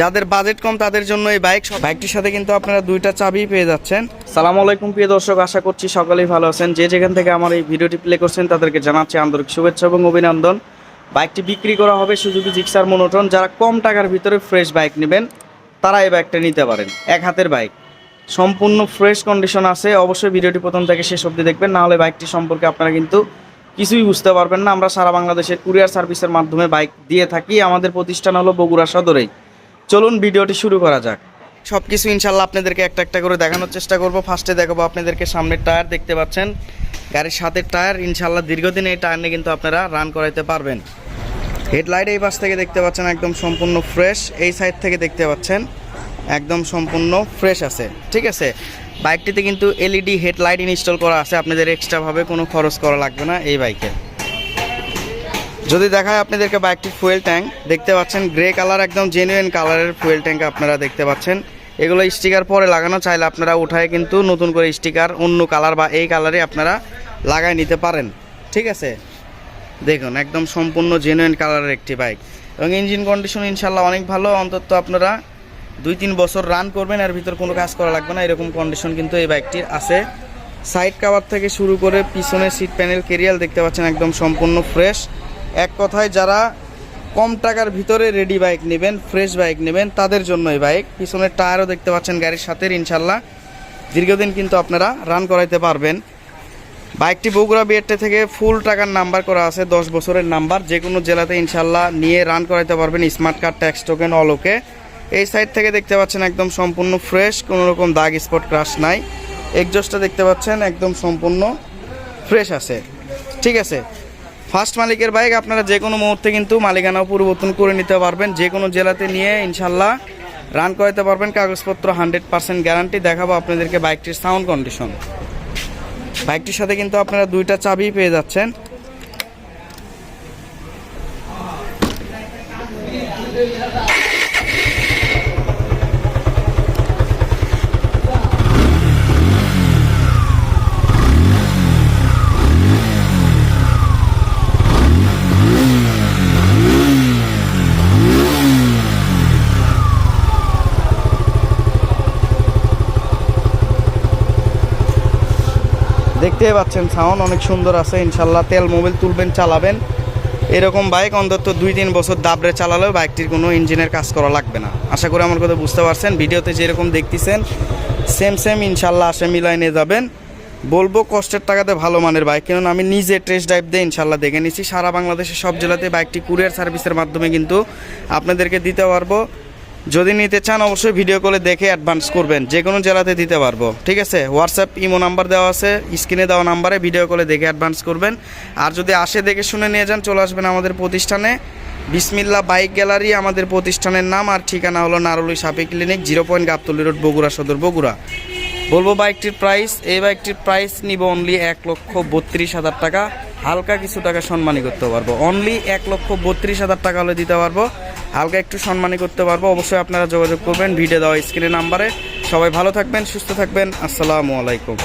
যাদের বাজেট কম, তাদের জন্য এই বাইক বাইকটির সাথে কিন্তু আপনারা দুইটা চাবি পেয়ে যাচ্ছেন। সালাম আলাইকুম, প্রিয় দর্শক, আশা করছি সকলেই ভালো আছেন। যে যেখান থেকে আমার এই ভিডিওটি প্লে করছেন, তাদেরকে জানাচ্ছি আন্তরিক শুভেচ্ছা এবং অভিনন্দন। বাইকটি বিক্রি করা হবে সুজুকি জিক্সার মনোটন। যারা কম টাকার ভিতরে ফ্রেশ বাইক নেবেন, তারা এই বাইকটা নিতে পারেন। এক হাতের বাইক সম্পূর্ণ ফ্রেশ কন্ডিশন আছে। অবশ্যই ভিডিওটি প্রথম থেকে শেষ অবধি দেখবেন। না হলে বাইকটি সম্পর্কে আপনারা কিন্তু কিছুই বুঝতে পারবেন না। আমরা সারা বাংলাদেশের কুরিয়ার সার্ভিসের মাধ্যমে বাইক দিয়ে থাকি। আমাদের প্রতিষ্ঠান হলো বগুড়া সদরেই। চলুন ভিডিওটি শুরু করা যাক। সব কিছু ইনশাল্লাহ আপনাদেরকে একটা একটা করে দেখানোর চেষ্টা করব। ফার্স্টে দেখাবো আপনাদেরকে সামনের টায়ার দেখতে পাচ্ছেন। গাড়ির সাথে টায়ার ইনশাল্লাহ দীর্ঘদিন এই টায়ার নিয়ে কিন্তু আপনারা রান করাইতে পারবেন। হেডলাইট এই পাশ থেকে দেখতে পাচ্ছেন একদম সম্পূর্ণ ফ্রেশ এই সাইড থেকে দেখতে পাচ্ছেন একদম সম্পূর্ণ ফ্রেশ আছে, ঠিক আছে? বাইকটিতে কিন্তু এলইডি হেডলাইট ইনস্টল করা আছে, আপনাদের এক্সট্রাভাবে কোনো খরচ করা লাগবে না এই বাইকে যদি দেখায় আপনাদেরকে বাইকটির ফুয়েল ট্যাঙ্ক, দেখতে পাচ্ছেন গ্রে কালার, একদম জেনুইন কালারের ফুয়েল ট্যাঙ্ক আপনারা দেখতে পাচ্ছেন। এগুলো স্টিকার পরে লাগানো, চাইলে আপনারা উঠায় কিন্তু নতুন করে স্টিকার, অন্য কালার বা এই কালারে আপনারা লাগাই নিতে পারেন। ঠিক আছে? দেখুন, একদম সম্পূর্ণ জেনুইন কালারের একটি বাইক। এবং ইঞ্জিন কন্ডিশন ইনশাল্লাহ অনেক ভালো। অন্তত আপনারা দুই তিন বছর রান করবেন, এর ভিতর কোনো কাজ করা লাগবে না। এরকম কন্ডিশন কিন্তু এই বাইকটির আছে। সাইড কাভার থেকে শুরু করে পিছনে সিট প্যানেল কেরিয়াল দেখতে পাচ্ছেন, একদম সম্পূর্ণ ফ্রেশ এক কথায় যারা কম টাকার ভিতরে রেডি বাইক নেবেন ফ্রেশ বাইক নেবেন, তাদের জন্য এই বাইক পিছনের টায়ারও দেখতে পাচ্ছেন গাড়ির সাথে ইনশাল্লাহ দীর্ঘদিন কিন্তু আপনারা রান করাইতে পারবেন। বাইকটি বগুড়া বিএডটে থেকে ফুল টাকার নাম্বার করা আছে, দশ বছরের নাম্বার যে কোনো জেলাতে ইনশাল্লাহ নিয়ে রান করাইতে পারবেন স্মার্ট কার্ড ট্যাক্স টোকেন অলোকে এই সাইড থেকে দেখতে পাচ্ছেন একদম সম্পূর্ণ ফ্রেশ কোনো রকম দাগ স্পট ক্রাশ নাই। এক্সজস্টটা দেখতে পাচ্ছেন একদম সম্পূর্ণ ফ্রেশ আছে। ঠিক আছে? ফার্স্ট মালিকের বাইক আপনারা যে কোনো মুহূর্তে কিন্তু মালিকানাও পরিবর্তন করে নিতে পারবেন। যে কোনো জেলাতে নিয়ে ইনশাল্লাহ রান করাতে পারবেন। কাগজপত্র হান্ড্রেড পার্সেন্ট গ্যারান্টি দেখাবো আপনাদেরকে বাইকটির সাউন্ড কন্ডিশন বাইকটির সাথে কিন্তু আপনারা দুইটা চাবি পেয়ে যাচ্ছেন। দেখতেই পাচ্ছেন সাউন্ড অনেক সুন্দর আছে, ইনশাল্লাহ তেল মোবিল তুলবেন, চালাবেন। এরকম বাইক অন্তত দুই তিন বছর দাবড়ে চালালেও বাইকটির কোনো ইঞ্জিনের কাজ করা লাগবে না। আশা করি আমার কথা বুঝতে পারছেন, ভিডিওতে যেরকম দেখতেছেন সেম সেম ইনশাল্লাহ আসে মিলাই নিয়ে যাবেন। বলব কষ্টের টাকাতে ভালো মানের বাইক কারণ আমি নিজে টেস্ট ড্রাইভ দিয়ে ইনশাল্লাহ দেখে নিচ্ছি সারা বাংলাদেশের সব জেলাতে বাইকটি কুরিয়ার সার্ভিসের মাধ্যমে কিন্তু আপনাদেরকে দিতে পারব। যদি নিতে চান, অবশ্যই ভিডিও কলে দেখে অ্যাডভান্স করবেন। যে কোনো জেলাতে দিতে পারব। ঠিক আছে? হোয়াটসঅ্যাপ ইমো নাম্বার দেওয়া আছে। স্ক্রিনে দেওয়া নাম্বারে ভিডিও কলে দেখে অ্যাডভান্স করবেন। আর যদি আসে, দেখে শুনে নিয়ে যান, চলে আসবেন আমাদের প্রতিষ্ঠানে। বিসমিল্লা বাইক গ্যালারি, আমাদের প্রতিষ্ঠানের নাম। আর ঠিকানা হলো নারুলি সাপি clinic, zero point Gabtali road, Bogura, Sadar, Bogura. বলব বাইকটির প্রাইস এই বাইকটির প্রাইস নিব অনলি এক লক্ষ বত্রিশ হাজার টাকা। হালকা কিছু টাকা সম্মানী করতে পারব। অনলি এক লক্ষ বত্রিশ হাজার টাকা হলে দিতে পারব। হালকা একটু সম্মানী করতে পারব। অবশ্যই আপনারা যোগাযোগ করবেন, ভিডিও দেওয়া স্ক্রিনের নাম্বারে। সবাই ভালো থাকবেন, সুস্থ থাকবেন। আসসালামু আলাইকুম।